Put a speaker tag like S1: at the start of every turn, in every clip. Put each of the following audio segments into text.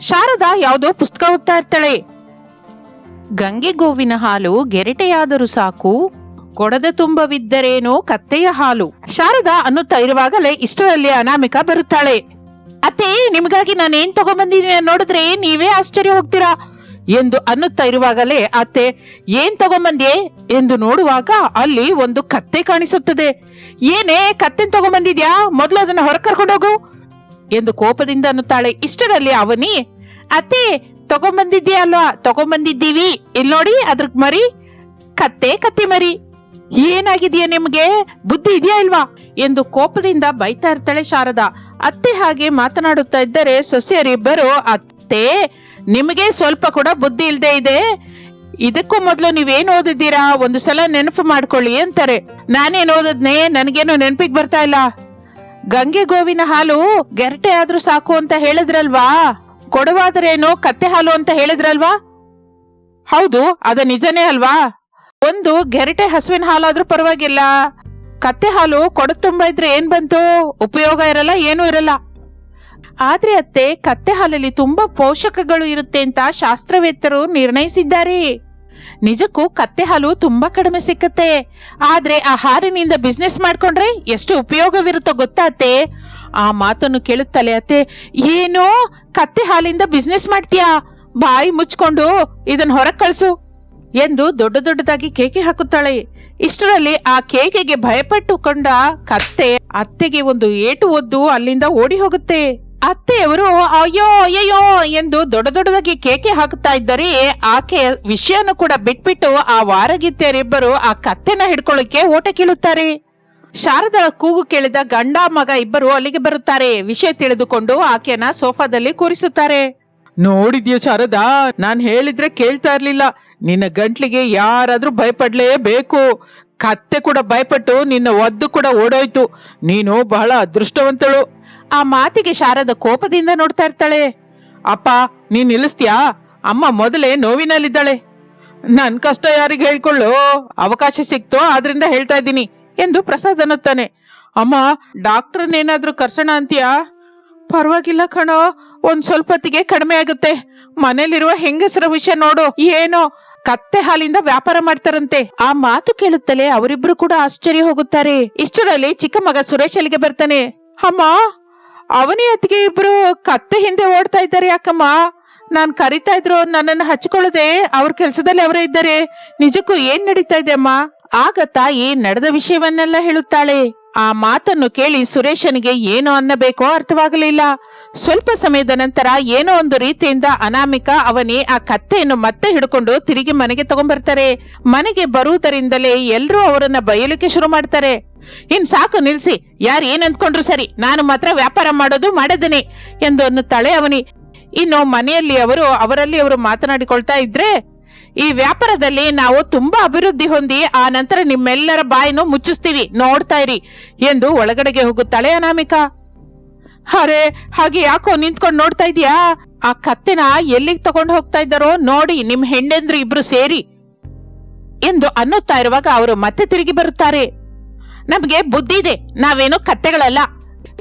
S1: ಶಾರದಾ ಯಾವುದೋ ಪುಸ್ತಕ ಓದ್ತಾ ಇರ್ತಾಳೆ. ಗಂಗೆ ಗೋವಿನ ಹಾಲು ಗೆರಟೆಯಾದರೂ ಸಾಕು, ಕೊಡದ ತುಂಬವಿದ್ದರೇನೋ ಕತ್ತೆಯ ಹಾಲು. ಶಾರದಾ ಅನ್ನುತ್ತಾ ಇರುವಾಗಲೇ ಇಷ್ಟರಲ್ಲಿ ಅನಾಮಿಕ ಬರುತ್ತಾಳೆ. ಅತ್ತೆ, ನಿಮಗಾಗಿ ನಾನೇನ್ ತಗೊಂಬಂದಿದ್ದೀನಿ ನೋಡಿದ್ರೆ ನೀವೇ ಆಶ್ಚರ್ಯ ಹೋಗ್ತೀರಾ? ಎಂದು ಅನ್ನುತ್ತಾ ಇರುವಾಗಲೇ, ಅತ್ತೆ, ಏನ್ ತಗೊಂಬಂದ್ಯೆ? ಎಂದು ನೋಡುವಾಗ ಅಲ್ಲಿ ಒಂದು ಕತ್ತೆ ಕಾಣಿಸುತ್ತದೆ. ಏನೇ, ಕತ್ತೆನ್ ತಗೊಂಬಂದಿದ್ಯಾ? ಮೊದಲು ಅದನ್ನ ಹೊರ ಕರ್ಕೊಂಡೋಗು. ಎಂದು ಕೋಪದಿಂದ ಅನ್ನುತ್ತಾಳೆ. ಇಷ್ಟರಲ್ಲಿ ಅವನಿ, ಅತ್ತೆ ತಗೊಂಬಂದಿದ್ಯಾ ಅಲ್ವಾ ತಗೊಂಬಂದಿದ್ದೀವಿ. ಇಲ್ಲಿ ನೋಡಿ ಅದ್ರ ಮರಿ, ಕತ್ತೆ ಕತ್ತೆ ಮರಿ. ಏನಾಗಿದೆಯಾ ನಿಮ್ಗೆ? ಬುದ್ಧಿ ಇದೆಯಾ ಇಲ್ವಾ? ಎಂದು ಕೋಪದಿಂದ ಬೈತಾ ಇರ್ತಾಳೆ ಶಾರದಾ. ಅತ್ತೆ ಹಾಗೆ ಮಾತನಾಡುತ್ತಾ ಇದ್ದರೆ ಸೊಸೆಯರಿಬ್ಬರು ಅತ್ತೆ, ನಿಮಗೆ ಸ್ವಲ್ಪ ಕೂಡ ಬುದ್ಧಿ ಇಲ್ಲದೆ ಇದೆ. ಇದಕ್ಕೂ ಮೊದಲು ನೀವೇನು ಓದಿದ್ದೀರಾ? ಒಂದು ಸಲ ನೆನಪು ಮಾಡ್ಕೊಳ್ಳಿ ಅಂತಾರೆ. ನಾನೇನು ಓದದ್ನೆ? ನನಗೇನು ನೆನಪಿಗೆ ಬರ್ತಾ ಇಲ್ಲ. ಗಂಗೆ ಗೋವಿನ ಹಾಲು ಗೆರಟೆ ಆದ್ರೂ ಸಾಕು ಅಂತ ಹೇಳಿದ್ರಲ್ವಾ? ಕೊಡವಾದರೇನೋ ಕತ್ತೆ ಹಾಲು ಅಂತ ಹೇಳಿದ್ರಲ್ವಾ? ಹೌದು, ಅದ ನಿಜನೇ ಅಲ್ವಾ? ಒಂದು ಗೆರಟೆ ಹಸುವಿನ ಹಾಲಾದ್ರೂ ಪರವಾಗಿಲ್ಲ. ಕತ್ತೆ ಹಾಲು ಕೊಡ ತುಂಬ ಇದ್ರೆ ಏನ್ ಬಂತು? ಉಪಯೋಗ ಇರಲ್ಲ, ಏನೂ ಇರಲ್ಲ. ಆದ್ರೆ ಅತ್ತೆ, ಕತ್ತೆ ಹಾಲಲ್ಲಿ ತುಂಬಾ ಪೋಷಕಗಳು ಇರುತ್ತೆ ಅಂತ ಶಾಸ್ತ್ರವೇತ್ತರು ನಿರ್ಣಯಿಸಿದ್ದಾರೆ. ನಿಜಕ್ಕೂ ಕತ್ತೆ ಹಾಲು ತುಂಬಾ ಕಡಿಮೆ ಸಿಕ್ಕತ್ತೆ. ಆದ್ರೆ ಆ ಹಾರಿನಿಂದ ಬಿಸ್ನೆಸ್ ಮಾಡ್ಕೊಂಡ್ರೆ ಎಷ್ಟು ಉಪಯೋಗವಿರುತ್ತೋ ಗೊತ್ತಾತೇ ಆ ಮಾತನ್ನು ಕೇಳುತ್ತಲೆ ಅತ್ತೆ, ಏನೋ ಕತ್ತೆ ಹಾಲಿಂದ ಬಿಸ್ನೆಸ್ ಮಾಡ್ತೀಯಾ? ಬಾಯಿ ಮುಚ್ಕೊಂಡು ಇದನ್ನ ಹೊರಗೆ ಕಳಿಸು. ಎಂದು ದೊಡ್ಡ ದೊಡ್ಡದಾಗಿ ಕೇಕೆ ಹಾಕುತ್ತಾಳೆ. ಇಷ್ಟರಲ್ಲಿ ಆ ಕೇಕೆಗೆ ಭಯಪಟ್ಟುಕೊಂಡ ಕತ್ತೆ ಅತ್ತೆಗೆ ಒಂದು ಏಟು ಒದ್ದು ಅಲ್ಲಿಂದ ಓಡಿ ಹೋಗುತ್ತೆ. ಅತ್ತೆಯವರು ಅಯ್ಯೋ ಅಯ್ಯೋ ಎಂದು ದೊಡ್ಡ ದೊಡ್ಡದಾಗಿ ಕೇಕೆ ಹಾಕುತ್ತಾ ಇದ್ದರೆ, ಆಕೆ ವಿಷಯನ ಕೂಡ ಬಿಟ್ಬಿಟ್ಟು ಆ ವಾರಗಿತ್ತೆಯರಿಬ್ಬರು ಆ ಕತ್ತೆನ ಹಿಡ್ಕೊಳ್ಳಿಕ್ಕೆ ಓಟ ಕೀಳುತ್ತಾರೆ. ಶಾರದಳ ಕೂಗು ಕೇಳಿದ ಗಂಡ ಮಗ ಇಬ್ಬರು ಅಲ್ಲಿಗೆ ಬರುತ್ತಾರೆ. ವಿಷಯ ತಿಳಿದುಕೊಂಡು ಆಕೆನ ಸೋಫಾದಲ್ಲಿ ಕೂರಿಸುತ್ತಾರೆ. ನೋಡಿದ್ಯೋ ಶಾರದಾ, ನಾನು ಹೇಳಿದ್ರೆ ಕೇಳ್ತಾ ಇರ್ಲಿಲ್ಲ. ನಿನ್ನ ಗಂಟ್ಲಿಗೆ ಯಾರಾದ್ರೂ ಭಯಪಡಲೇಬೇಕು. ಕತ್ತೆ ಕೂಡ ಭಯಪಟ್ಟು ನಿನ್ನ ಒದ್ದು ಕೂಡ ಓಡೋಯ್ತು. ನೀನು ಬಹಳ ಅದೃಷ್ಟವಂತಳು. ಆ ಮಾತಿಗೆ ಶಾರದ ಕೋಪದಿಂದ ನೋಡ್ತಾ ಇರ್ತಾಳೆ. ಅಪ್ಪ, ನೀನ್ ನಿಲ್ಲಿಸ್ತೀಯಾ? ಅಮ್ಮ ಮೊದಲೇ ನೋವಿನಲ್ಲಿದ್ದಾಳೆ. ನನ್ ಕಷ್ಟ ಯಾರಿಗೆ ಹೇಳ್ಕೊಳ್ಳು? ಅವಕಾಶ ಸಿಕ್ತೋ? ಆದ್ರಿಂದ ಹೇಳ್ತಾ ಇದ್ದೀನಿ, ಎಂದು ಪ್ರಸಾದ್ ಅನ್ನುತ್ತಾನೆ. ಅಮ್ಮ ಡಾಕ್ಟ್ರನ್ನೇನಾದ್ರೂ ಕರ್ಸೋಣ ಅಂತೀಯಾ? ಪರವಾಗಿಲ್ಲ ಕಣೋ, ಒಂದ್ ಸ್ವಲ್ಪ ಹೊತ್ತಿಗೆ ಕಡಿಮೆ ಆಗುತ್ತೆ. ಮನೇಲಿರುವ ಹೆಂಗಸರ ವಿಷಯ ನೋಡು, ಏನೋ ಕತ್ತೆ ಹಾಲಿಂದ ವ್ಯಾಪಾರ ಮಾಡ್ತಾರಂತೆ. ಆ ಮಾತು ಕೇಳುತ್ತಲೇ ಅವರಿಬ್ರು ಕೂಡ ಆಶ್ಚರ್ಯ ಹೋಗುತ್ತಾರೆ. ಇಷ್ಟರಲ್ಲಿ ಚಿಕ್ಕ ಮಗ ಸುರೇಶ್ ಅಲ್ಲಿಗೆ ಬರ್ತಾನೆ. ಅಮ್ಮ ಅವನಿ ಅತ್ತಿಗೆ ಇಬ್ರು ಕತ್ತೆ ಹಿಂದೆ ಓಡ್ತಾ ಇದ್ದಾರೆ ಯಾಕಮ್ಮ? ನಾನು ಕರಿತಾ ಇದ್ರು ನನ್ನನ್ನು ಹಚ್ಕೊಳ್ಳದೆ ಅವ್ರ ಕೆಲಸದಲ್ಲಿ ಅವರೇ ಇದ್ದಾರೆ. ನಿಜಕ್ಕೂ ಏನ್ ನಡೀತಾ ಇದೆ ಅಮ್ಮ? ಆಗ ತಾಯಿ ನಡೆದ ವಿಷಯವನ್ನೆಲ್ಲ ಹೇಳುತ್ತಾಳೆ. ಆ ಮಾತನ್ನು ಕೇಳಿ ಸುರೇಶನಿಗೆ ಏನು ಅನ್ನಬೇಕೋ ಅರ್ಥವಾಗಲಿಲ್ಲ. ಸ್ವಲ್ಪ ಸಮಯದ ನಂತರ ಏನೋ ಒಂದು ರೀತಿಯಿಂದ ಅನಾಮಿಕ ಅವನೇ ಆ ಕತ್ತೆಯನ್ನು ಮತ್ತೆ ಹಿಡ್ಕೊಂಡು ತಿರುಗಿ ಮನೆಗೆ ತಗೊಂಡ್ಬರ್ತಾರೆ ಮನೆಗೆ ಬರುವುದರಿಂದಲೇ ಎಲ್ಲರೂ ಅವರನ್ನ ಬಯಲಿಕ್ಕೆ ಶುರು ಮಾಡ್ತಾರೆ. ಇನ್ ಸಾಕು ನಿಲ್ಸಿ, ಯಾರು ಏನ್ ಅಂದ್ಕೊಂಡ್ರು ಸರಿ, ನಾನು ಮಾತ್ರ ವ್ಯಾಪಾರ ಮಾಡೋದು ಮಾಡದೇನೆ ಎಂದು ಅನ್ನುತ್ತಾಳೆ ಅವನಿ. ಇನ್ನು ಮನೆಯಲ್ಲಿ ಅವರು, ಅವರಲ್ಲಿ ಅವರು ಮಾತನಾಡಿಕೊಳ್ತಾ ಇದ್ರೆ ಈ ವ್ಯಾಪಾರದಲ್ಲಿ ನಾವು ತುಂಬಾ ಅಭಿವೃದ್ಧಿ ಹೊಂದಿ ಆ ನಂತರ ನಿಮ್ಮೆಲ್ಲರ ಬಾಯಿನೂ ಮುಚ್ಚಿಸ್ತೀವಿ. ನೋಡ್ತಾ ಇರಿ ಎಂದು ಒಳಗಡೆಗೆ ಹೋಗುತ್ತಾಳೆ ಅನಾಮಿಕಾ. ಅರೆ, ಹಾಗೆ ಯಾಕೋ ನಿಂತ್ಕೊಂಡು ನೋಡ್ತಾ ಇದೀಯಾ ಆ ಕತ್ತೆನ ಎಲ್ಲಿಗೆ ತಗೊಂಡು ಹೋಗ್ತಾ ಇದ್ದಾರೋ ನೋಡಿ ನಿಮ್ ಹೆಂಡೆಂದ್ರು ಇಬ್ರು ಸೇರಿ ಎಂದು ಅನ್ನುತ್ತಾ ಇರುವಾಗ ಅವರು ಮತ್ತೆ ತಿರುಗಿ ಬರುತ್ತಾರೆ. ನಮಗೆ ಬುದ್ಧಿ ಇದೆ, ನಾವೇನು ಕತ್ತೆಗಳಲ್ಲ.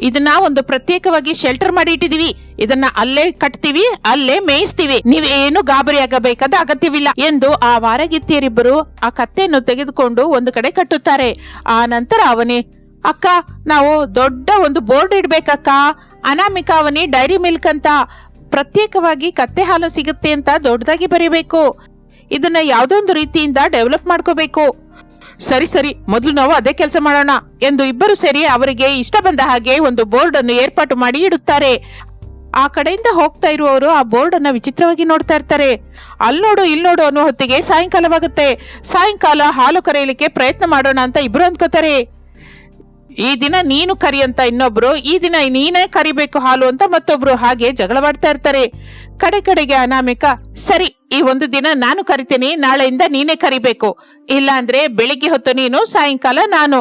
S1: ಇದನ್ನ ಒಂದು ಪ್ರತ್ಯೇಕವಾಗಿ ಶೆಲ್ಟರ್ ಮಾಡಿ ಇಟ್ಟಿದೀವಿ. ಇದನ್ನ ಅಲ್ಲೇ ಕಟ್ತೀವಿ, ಅಲ್ಲೇ ಮೇಯಿಸ್ತೀವಿ. ನೀವೇನು ಗಾಬರಿ ಆಗಬೇಕಾದ ಅಗತ್ಯವಿಲ್ಲ ಎಂದು ಆ ವಾರಗಿತ್ತಿಯರಿಬ್ಬರು ಆ ಕತ್ತೆಯನ್ನು ತೆಗೆದುಕೊಂಡು ಒಂದು ಕಡೆ ಕಟ್ಟುತ್ತಾರೆ. ಆ ನಂತರ ಅವನೇ, ಅಕ್ಕ, ನಾವು ದೊಡ್ಡ ಒಂದು ಬೋರ್ಡ್ ಇಡ್ಬೇಕಕ್ಕ. ಅನಾಮಿಕ ಅವನಿ ಡೈರಿ ಮಿಲ್ಕ್ ಅಂತ. ಪ್ರತ್ಯೇಕವಾಗಿ ಕತ್ತೆ ಹಾಲು ಸಿಗುತ್ತೆ ಅಂತ ದೊಡ್ಡದಾಗಿ ಬರೀಬೇಕು. ಇದನ್ನ ಯಾವುದೋ ಒಂದು ರೀತಿಯಿಂದ ಡೆವಲಪ್ ಮಾಡ್ಕೋಬೇಕು. ಸರಿ ಸರಿ, ಮೊದಲು ನಾವು ಅದೇ ಕೆಲಸ ಮಾಡೋಣ ಎಂದು ಇಬ್ಬರು ಸೇರಿ ಅವರಿಗೆ ಇಷ್ಟ ಬಂದ ಹಾಗೆ ಒಂದು ಬೋರ್ಡ್ ಅನ್ನು ಏರ್ಪಾಟು ಮಾಡಿ ಇಡುತ್ತಾರೆ. ಆ ಕಡೆಯಿಂದ ಹೋಗ್ತಾ ಇರುವವರು ಆ ಬೋರ್ಡ್ ಅನ್ನ ವಿಚಿತ್ರವಾಗಿ ನೋಡ್ತಾ ಇರ್ತಾರೆ. ಇಲ್ಲಿ ನೋಡು ಅನ್ನೋ ಹೊತ್ತಿಗೆ ಸಾಯಂಕಾಲವಾಗುತ್ತೆ. ಸಾಯಂಕಾಲ ಹಾಲು ಕರೆಯಲಿಕ್ಕೆ ಪ್ರಯತ್ನ ಮಾಡೋಣ ಅಂತ ಇಬ್ರು ಅಂದ್ಕೋತಾರೆ. ಈ ದಿನ ನೀನು ಕರಿ ಅಂತ ಇನ್ನೊಬ್ರು, ಈ ದಿನ ನೀನೇ ಕರಿಬೇಕು ಹಾಲು ಅಂತ ಮತ್ತೊಬ್ರು ಹಾಗೆ ಜಗಳವಾಡ್ತಾ ಇರ್ತಾರೆ. ಕಡೆ ಕಡೆಗೆ ಅನಾಮಿಕ, ಸರಿ ಈ ಒಂದು ದಿನ ನಾನು ಕರಿತೀನಿ, ನಾಳೆಯಿಂದ ನೀನೇ ಕರಿಬೇಕು. ಇಲ್ಲ ಅಂದ್ರೆ ಬೆಳಿಗ್ಗೆ ಹೊತ್ತು ನೀನು, ಸಾಯಂಕಾಲ ನಾನು.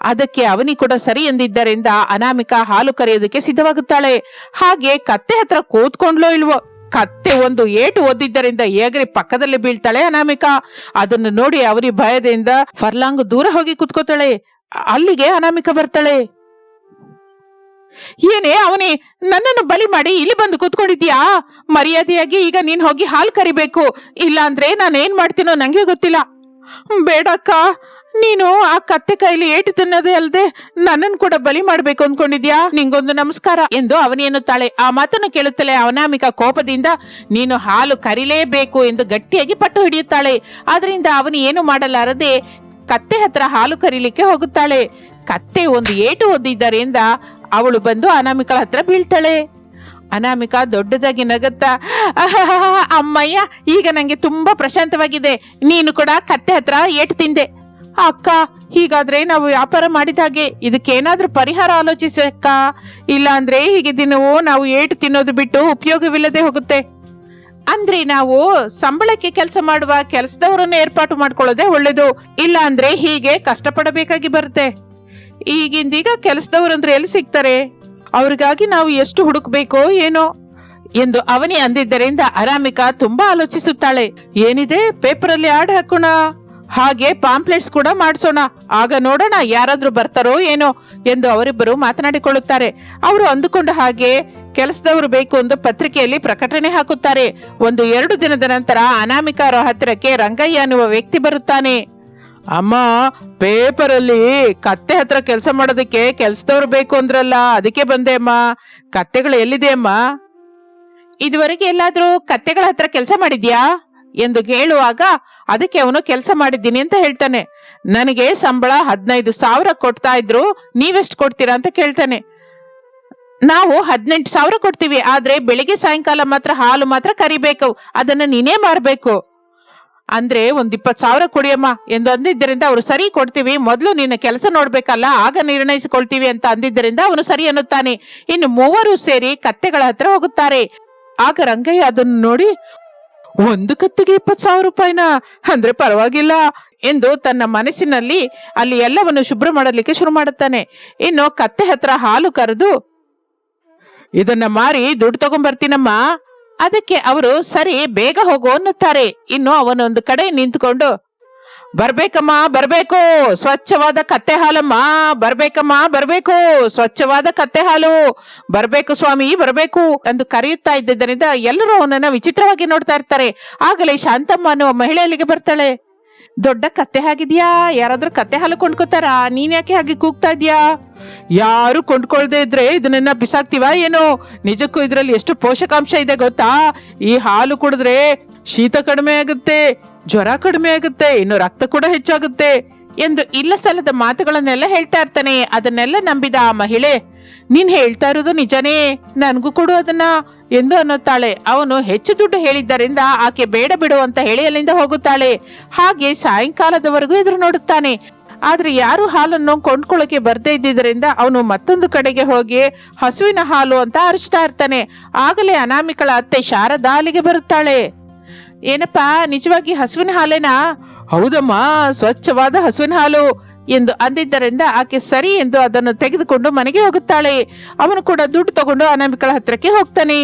S1: ಅದಕ್ಕೆ ಅವನಿ ಕೂಡ ಸರಿ ಎಂದಿದ್ದರಿಂದ ಅನಾಮಿಕ ಹಾಲು ಕರೆಯೋದಕ್ಕೆ ಸಿದ್ಧವಾಗುತ್ತಾಳೆ. ಹಾಗೆ ಕತ್ತೆ ಹತ್ರ ಕೂತ್ಕೊಂಡ್ಲೋ ಇಲ್ವೋ? ಕತ್ತೆ ಒಂದು ಏಟು ಓದಿದ್ದರಿಂದ ಏಗರಿ ಪಕ್ಕದಲ್ಲಿ ಬೀಳ್ತಾಳೆ ಅನಾಮಿಕ. ಅದನ್ನು ನೋಡಿ ಅವರಿ ಭಯದಿಂದ ಫರ್ಲಾಂಗ್ ದೂರ ಹೋಗಿ ಕೂತ್ಕೋತಾಳೆ. ಅಲ್ಲಿಗೆ ಅನಾಮಿಕ ಬರ್ತಾಳೆ. ಏನೇ ಅವನೇ, ನನ್ನನ್ನು ಬಲಿ ಮಾಡಿ ಇಲ್ಲಿ ಬಂದು ಕೂತ್ಕೊಂಡಿದ್ಯಾ ಮರ್ಯಾದೆಯಾಗಿ ಈಗ ನೀನ್ ಹೋಗಿ ಹಾಲು ಕರಿಬೇಕು. ಇಲ್ಲ ಅಂದ್ರೆ ನಾನು ಏನ್ ಮಾಡ್ತೀನೋ ನಂಗೆ ಗೊತ್ತಿಲ್ಲ. ಬೇಡಕ್ಕ, ನೀನು ಆ ಕತ್ತೆ ಕೈಲಿ ಏಟು ತಿನ್ನೋದೇ ಅಲ್ಲದೆ ನನ್ನನ್ನು ಕೂಡ ಬಲಿ ಮಾಡ್ಬೇಕು ಅನ್ಕೊಂಡಿದ್ಯಾ ನಿಂಗೊಂದು ನಮಸ್ಕಾರ ಎಂದು ಅವನಿ ಎನ್ನುತ್ತಾಳೆ. ಆ ಮಾತನ್ನು ಕೇಳುತ್ತಲೇ ಅವನಾಮಿಕ ಕೋಪದಿಂದ, ನೀನು ಹಾಲು ಕರಿಲೇಬೇಕು ಎಂದು ಗಟ್ಟಿಯಾಗಿ ಪಟ್ಟು ಹಿಡಿಯುತ್ತಾಳೆ. ಆದ್ರಿಂದ ಅವನು ಏನು ಮಾಡಲಾರದೆ ಕತ್ತೆ ಹತ್ರ ಹಾಲು ಕರೀಲಿಕ್ಕೆ ಹೋಗುತ್ತಾಳೆ. ಕತ್ತೆ ಒಂದು ಏಟು ಒದ್ದಿದ್ದರಿಂದ ಅವಳು ಬಂದು ಅನಾಮಿಕಳ ಹತ್ರ ಬೀಳ್ತಾಳೆ. ಅನಾಮಿಕಾ ದೊಡ್ಡದಾಗಿ ನಗುತ್ತಾ ಅಮ್ಮಯ್ಯ, ಈಗ ನನಗೆ ತುಂಬಾ ಪ್ರಶಾಂತವಾಗಿದೆ. ನೀನು ಕೂಡ ಕತ್ತೆ ಹತ್ರ ಏಟು ತಿಂದೆ. ಅಕ್ಕ, ಹೀಗಾದ್ರೆ ನಾವು ವ್ಯಾಪಾರ ಮಾಡಿದ ಹಾಗೆ ಇದಕ್ಕೇನಾದ್ರೂ ಪರಿಹಾರ ಆಲೋಚಿಸಿ ಇಲ್ಲಾಂದ್ರೆ ಇಲ್ಲ ಅಂದ್ರೆ ಹೀಗೆ ದಿನವೂ ನಾವು ಏಟು ತಿನ್ನೋದು ಬಿಟ್ಟು ಉಪಯೋಗವಿಲ್ಲದೆ ಹೋಗುತ್ತೆ. ಅಂದ್ರೆ ನಾವು ಸಂಬಳಕ್ಕೆ ಕೆಲಸ ಮಾಡುವ ಕೆಲಸದವರನ್ನು ಏರ್ಪಾಟು ಮಾಡ್ಕೊಳ್ಳೋದೇ ಒಳ್ಳೇದು. ಇಲ್ಲ ಅಂದ್ರೆ ಹೀಗೆ ಕಷ್ಟಪಡಬೇಕಾಗಿ ಬರುತ್ತೆ. ಈಗಿಂದೀಗ ಕೆಲಸದವರಂದ್ರೆ ಎಲ್ಲಿ ಸಿಗ್ತಾರೆ? ಅವರಿಗಾಗಿ ನಾವು ಎಷ್ಟು ಹುಡುಕ್ಬೇಕೋ ಏನೋ? ಎಂದು ಅವನಿ ಅಂದಿದ್ದರಿಂದ ಅರಾಮಿಕಾ ತುಂಬಾ ಆಲೋಚಿಸುತ್ತಾಳೆ. ಏನಿದೆ? ಪೇಪರಲ್ಲಿ ಆಡ್ ಹಾಕೋಣ. ಹಾಗೆ ಪಾಂಪ್ಲೆಟ್ಸ್ ಕೂಡ ಮಾಡಿಸೋಣ. ಆಗ ನೋಡೋಣ ಯಾರಾದ್ರೂ ಬರ್ತಾರೋ ಏನೋ ಎಂದು ಅವರಿಬ್ಬರು ಮಾತನಾಡಿಕೊಳ್ಳುತ್ತಾರೆ. ಅವರು ಅಂದುಕೊಂಡ ಹಾಗೆ ಕೆಲಸದವರು ಬೇಕು ಎಂದು ಪತ್ರಿಕೆಯಲ್ಲಿ ಪ್ರಕಟಣೆ ಹಾಕುತ್ತಾರೆ. ಒಂದು ಎರಡು ದಿನದ ನಂತರ ಅನಾಮಿಕಾ ಅವರ ಹತ್ತಿರಕ್ಕೆ ರಂಗಯ್ಯ ಅನ್ನುವ ವ್ಯಕ್ತಿ ಬರುತ್ತಾನೆ. ಅಮ್ಮ, ಪೇಪರಲ್ಲಿ ಕತ್ತೆ ಹತ್ರ ಕೆಲಸ ಮಾಡೋದಕ್ಕೆ ಕೆಲ್ಸದವ್ರು ಬೇಕು ಅಂದ್ರಲ್ಲ, ಅದಕ್ಕೆ ಬಂದೆ ಅಮ್ಮ. ಕತ್ತೆಗಳು ಎಲ್ಲಿದೆ ಅಮ್ಮ? ಇದುವರೆಗೆ ಎಲ್ಲಾದ್ರೂ ಕತ್ತೆಗಳ ಹತ್ರ ಕೆಲಸ ಮಾಡಿದ್ಯಾ? ಎಂದು ಕೇಳುವಾಗ, ಅದಕ್ಕೆ ಅವನು ಕೆಲಸ ಮಾಡಿದ್ದೀನಿ ಅಂತ ಹೇಳ್ತಾನೆ. ನನಗೆ ಸಂಬಳ ಹದಿನೈದು ಸಾವಿರ ಕೊಡ್ತಾ ಇದ್ರು, ನೀವೆಷ್ಟು ಕೊಡ್ತೀರಾ ಅಂತ ಕೇಳ್ತಾನೆ. ನಾವು ಹದಿನೆಂಟು ಸಾವಿರ ಕೊಡ್ತೀವಿ, ಆದ್ರೆ ಬೆಳಿಗ್ಗೆ ಸಾಯಂಕಾಲ ಮಾತ್ರ ಹಾಲು ಮಾತ್ರ ಕರಿಬೇಕು, ಅದನ್ನ ನೀನೇ ಮಾರ್ಬೇಕು. ಅಂದ್ರೆ ಒಂದ್ ಇಪ್ಪತ್ ಸಾವಿರ ಕೊಡಿಯಮ್ಮ ಎಂದು ಅಂದಿದ್ದರಿಂದ ಅವರು ಸರಿ ಕೊಡ್ತೀವಿ. ಮೊದಲು ನಿನ್ನ ಕೆಲಸ ನೋಡ್ಬೇಕಲ್ಲ, ಆಗ ನಿರ್ಣಯಿಸಿಕೊಳ್ತೀವಿ ಅಂತ ಅಂದಿದ್ದರಿಂದ ಅವನು ಸರಿ ಅನ್ನುತ್ತಾನೆ. ಇನ್ನು ಮೂವರು ಸೇರಿ ಕತ್ತೆಗಳ ಹತ್ರ ಹೋಗುತ್ತಾರೆ. ಆಗ ರಂಗಯ್ಯ ಅದನ್ನು ನೋಡಿ, ಒಂದು ಕತ್ತಿಗೆ ಇಪ್ಪತ್ತು ಸಾವಿರ ರೂಪಾಯಿನ? ಅಂದ್ರೆ ಪರವಾಗಿಲ್ಲ, ಎಂದು ತನ್ನ ಮನಸ್ಸಿನಲ್ಲಿ ಅಲ್ಲಿ ಎಲ್ಲವನ್ನು ಶುಭ್ರ ಮಾಡಲಿಕ್ಕೆ ಶುರು ಮಾಡುತ್ತಾನೆ. ಇನ್ನು ಕತ್ತೆ ಹತ್ರ ಹಾಲು ಕರೆದು, ಇದನ್ನ ಮಾರಿ ದುಡ್ಡು ತಗೊಂಡ್ಬರ್ತೀನಮ್ಮ ಅದಕ್ಕೆ ಅವರು, ಸರಿ, ಬೇಗ ಹೋಗು ಅನ್ನುತ್ತಾರೆ. ಇನ್ನು ಅವನೊಂದು ಕಡೆ ನಿಂತ್ಕೊಂಡು, ಬರ್ಬೇಕಮ್ಮ, ಬರ್ಬೇಕು, ಸ್ವಚ್ಛವಾದ ಕತ್ತೆ ಹಾಲಮ್ಮ, ಬರ್ಬೇಕಮ್ಮ, ಬರ್ಬೇಕು, ಸ್ವಚ್ಛವಾದ ಕತ್ತೆ ಹಾಲು, ಬರ್ಬೇಕು ಸ್ವಾಮಿ, ಬರ್ಬೇಕು ಎಂದು ಕರೆಯುತ್ತಾ ಇದ್ದರಿಂದ ಎಲ್ಲರೂ ಅವನನ್ನ ವಿಚಿತ್ರವಾಗಿ ನೋಡ್ತಾ ಇರ್ತಾರೆ. ಆಗಲೇ ಶಾಂತಮ್ಮ ಅನ್ನುವ ಮಹಿಳೆಯಲ್ಲಿಗೆ ಬರ್ತಾಳೆ. ದೊಡ್ಡ ಕತ್ತೆ ಹಾಗಿದ್ಯಾ? ಯಾರಾದ್ರೂ ಕತ್ತೆ ಹಾಲು ಕೊಂಡ್ಕೋತಾರಾ? ನೀನ್ ಯಾಕೆ ಹಾಗೆ ಕೂಗ್ತಾ ಇದ್ಯಾ? ಯಾರು ಕೊಂಡ್ಕೊಳ್ದೇ ಇದ್ರೆ ಇದನ್ನ ಬಿಸಾಕ್ತಿವ ಏನೋ? ನಿಜಕ್ಕೂ ಇದ್ರಲ್ಲಿ ಎಷ್ಟು ಪೋಷಕಾಂಶ ಇದೆ ಗೊತ್ತಾ? ಈ ಹಾಲು ಕುಡಿದ್ರೆ ಶೀತ ಕಡಿಮೆ ಆಗುತ್ತೆ, ಜ್ವರ ಕಡಿಮೆ ಆಗುತ್ತೆ, ಇನ್ನು ರಕ್ತ ಕೂಡ ಹೆಚ್ಚಾಗುತ್ತೆ. ಎಂದು ಇಲ್ಲ ಸಲ್ಲದ ಮಾತುಗಳನ್ನೆಲ್ಲ ಹೇಳ್ತಾ ಇರ್ತಾನೆ. ಅದನ್ನೆಲ್ಲ ನಂಬಿದ ಆ ಮಹಿಳೆ, ನೀನ್ ಹೇಳ್ತಾ ಇರೋದು ನಿಜನೇ, ನನಗೂ ಕೊಡು ಅದನ್ನ ಎಂದು ಅನ್ನುತ್ತಾಳೆ. ಅವನು ಹೆಚ್ಚು ದುಡ್ಡು ಹೇಳಿದ್ದರಿಂದ ಆಕೆ ಬೇಡ ಬಿಡು ಅಂತ ಹೇಳಿ ಅಲ್ಲಿಂದ ಹೋಗುತ್ತಾಳೆ. ಹಾಗೆ ಸಾಯಂಕಾಲದವರೆಗೂ ಎದುರು ನೋಡುತ್ತಾನೆ. ಆದ್ರೆ ಯಾರು ಹಾಲನ್ನು ಕೊಂಡ್ಕೊಳ್ಳೋಕೆ ಬರ್ದೇ ಇದ್ದಿದ್ದರಿಂದ ಅವನು ಮತ್ತೊಂದು ಕಡೆಗೆ ಹೋಗಿ ಹಸುವಿನ ಹಾಲು ಅಂತ ಅರಿಸ್ತಾ ಇರ್ತಾನೆ. ಆಗಲೇ ಅನಾಮಿಕಳ ಅತ್ತೆ ಶಾರದಾ ಅಲ್ಲಿಗೆ ಬರುತ್ತಾಳೆ. ಏನಪ್ಪಾ, ನಿಜವಾಗಿ ಹಸುವಿನ ಹಾಲೇನಾ? ಹೌದಮ್ಮ, ಸ್ವಚ್ಛವಾದ ಹಸುವಿನ ಹಾಲು ಎಂದು ಅಂದಿದ್ದರಿಂದ ಆಕೆ ಸರಿ ಎಂದು ಅದನ್ನು ತೆಗೆದುಕೊಂಡು ಮನೆಗೆ ಹೋಗುತ್ತಾಳೆ. ಅವನು ಕೂಡ ದುಡ್ಡು ತಗೊಂಡು ಅನಾಮಿಕಳ ಹತ್ರಕ್ಕೆ ಹೋಗ್ತಾನೆ.